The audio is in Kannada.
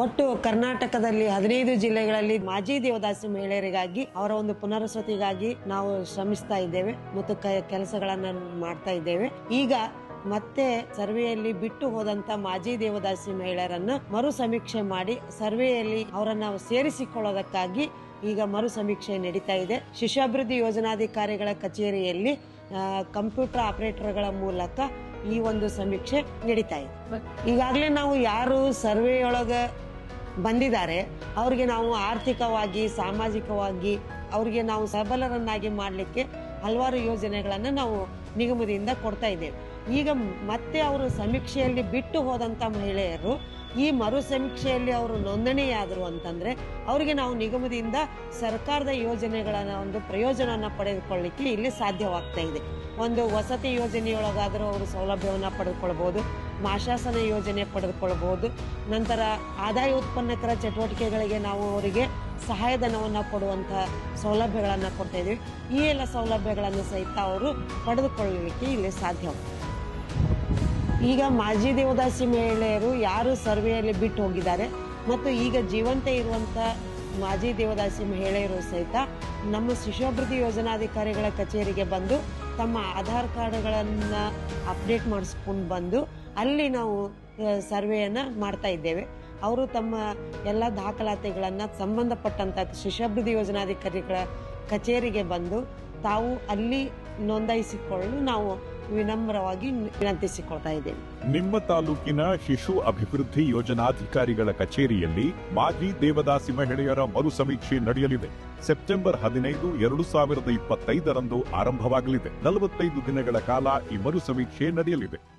ಒಟ್ಟು ಕರ್ನಾಟಕದಲ್ಲಿ ಹದಿನೈದು ಜಿಲ್ಲೆಗಳಲ್ಲಿ ಮಾಜಿ ದೇವದಾಸಿ ಮಹಿಳೆಯರಿಗಾಗಿ ಅವರ ಒಂದು ಪುನರ್ವಸತಿಗಾಗಿ ನಾವು ಶ್ರಮಿಸ್ತಾ ಇದ್ದೇವೆ ಮತ್ತು ಕೆಲಸಗಳನ್ನು ಮಾಡ್ತಾ ಇದ್ದೇವೆ. ಈಗ ಮತ್ತೆ ಸರ್ವೆಯಲ್ಲಿ ಬಿಟ್ಟು ಹೋದಂತ ಮಾಜಿ ದೇವದಾಸಿ ಮಹಿಳೆಯರನ್ನು ಮರು ಸಮೀಕ್ಷೆ ಮಾಡಿ ಸರ್ವೆಯಲ್ಲಿ ಅವರನ್ನ ಸೇರಿಸಿಕೊಳ್ಳೋದಕ್ಕಾಗಿ ಈಗ ಮರು ಸಮೀಕ್ಷೆ ನಡೀತಾ ಇದೆ. ಶಿಶುಅಭಿವೃದ್ಧಿ ಯೋಜನಾಧಿಕಾರಿಗಳ ಕಚೇರಿಯಲ್ಲಿ ಕಂಪ್ಯೂಟರ್ ಆಪರೇಟರ್ಗಳ ಮೂಲಕ ಈ ಒಂದು ಸಮೀಕ್ಷೆ ನಡೀತಾ ಇದೆ. ಈಗಾಗಲೇ ನಾವು ಯಾರು ಸರ್ವೆ ಒಳಗ ಬಂದಿದ್ದಾರೆ ಅವ್ರಿಗೆ ನಾವು ಆರ್ಥಿಕವಾಗಿ ಸಾಮಾಜಿಕವಾಗಿ ಅವ್ರಿಗೆ ನಾವು ಸಬಲರನ್ನಾಗಿ ಮಾಡಲಿಕ್ಕೆ ಹಲವಾರು ಯೋಜನೆಗಳನ್ನು ನಾವು ನಿಗಮದಿಂದ ಕೊಡ್ತಾ ಇದ್ದೇವೆ. ಈಗ ಮತ್ತೆ ಅವರು ಸಮೀಕ್ಷೆಯಲ್ಲಿ ಬಿಟ್ಟು ಹೋದಂಥ ಮಹಿಳೆಯರು ಈ ಮರು ಸಮೀಕ್ಷೆಯಲ್ಲಿ ಅವರು ನೋಂದಣಿಯಾದರು ಅಂತಂದರೆ ಅವರಿಗೆ ನಾವು ನಿಗಮದಿಂದ ಸರ್ಕಾರದ ಯೋಜನೆಗಳನ್ನು ಒಂದು ಪ್ರಯೋಜನವನ್ನು ಪಡೆದುಕೊಳ್ಳಿಕ್ಕೆ ಇಲ್ಲಿ ಸಾಧ್ಯವಾಗ್ತಾ ಇದೆ. ಒಂದು ವಸತಿ ಯೋಜನೆಯೊಳಗಾದರೂ ಅವರು ಸೌಲಭ್ಯವನ್ನು ಪಡೆದುಕೊಳ್ಬೋದು, ಮಾಶಾಸನ ಯೋಜನೆ ಪಡೆದುಕೊಳ್ಬೋದು. ನಂತರ ಆದಾಯ ಉತ್ಪನ್ನಕರ ಚಟುವಟಿಕೆಗಳಿಗೆ ನಾವು ಅವರಿಗೆ ಸಹಾಯಧನವನ್ನು ಕೊಡುವಂಥ ಸೌಲಭ್ಯಗಳನ್ನು ಕೊಡ್ತಾ ಇದ್ದೀವಿ. ಈ ಎಲ್ಲ ಸೌಲಭ್ಯಗಳನ್ನು ಸಹಿತ ಅವರು ಪಡೆದುಕೊಳ್ಳಲಿಕ್ಕೆ ಇಲ್ಲಿ ಸಾಧ್ಯ ಈಗ ಮಾಜಿ ದೇವದಾಸಿ ಮಹಿಳೆಯರು ಯಾರು ಸರ್ವೆಯಲ್ಲಿ ಬಿಟ್ಟು ಹೋಗಿದ್ದಾರೆ ಮತ್ತು ಈಗ ಜೀವಂತ ಇರುವಂತ ಮಾಜಿ ದೇವದಾಸಿ ಮಹಿಳೆಯರು ಸಹಿತ ನಮ್ಮ ಶಿಶುಭಿವೃದ್ಧಿ ಯೋಜನಾಧಿಕಾರಿಗಳ ಕಚೇರಿಗೆ ಬಂದು ತಮ್ಮ ಆಧಾರ್ ಕಾರ್ಡ್ಗಳನ್ನು ಅಪ್ಡೇಟ್ ಮಾಡಿಸ್ಕೊಂಡು ಬಂದು ಅಲ್ಲಿ ನಾವು ಸರ್ವೆಯನ್ನು ಮಾಡ್ತಾ ಇದ್ದೇವೆ. ಅವರು ತಮ್ಮ ಎಲ್ಲ ದಾಖಲಾತಿಗಳನ್ನು ಸಂಬಂಧಪಟ್ಟಂಥ ಶಿಶುಭಿವೃದ್ಧಿ ಯೋಜನಾಧಿಕಾರಿಗಳ ಕಚೇರಿಗೆ ಬಂದು ತಾವು ಅಲ್ಲಿ ನೋಂದಾಯಿಸಿಕೊಳ್ಳಲು ನಾವು ವಿನಮ್ರವಾಗಿ ವಿನಂತಿಸಿಕೊಳ್ತಾ ಇದ್ದೇವೆ. ನಿಮ್ಮ ತಾಲೂಕಿನ ಶಿಶು ಅಭಿವೃದ್ಧಿ ಯೋಜನಾಧಿಕಾರಿಗಳ ಕಚೇರಿಯಲ್ಲಿ ಮಾಜಿ ದೇವದಾಸಿ ಮಹಿಳೆಯರ ಮರು ಸಮೀಕ್ಷೆ ನಡೆಯಲಿದೆ. ಸೆಪ್ಟೆಂಬರ್ ಹದಿನೈದು, ಎರಡು ಸಾವಿರದ ಇಪ್ಪತ್ತೈದರಂದು ಆರಂಭವಾಗಲಿದೆ. ನಲವತ್ತೈದು ದಿನಗಳ ಕಾಲ ಈ ಮರು ಸಮೀಕ್ಷೆ ನಡೆಯಲಿದೆ.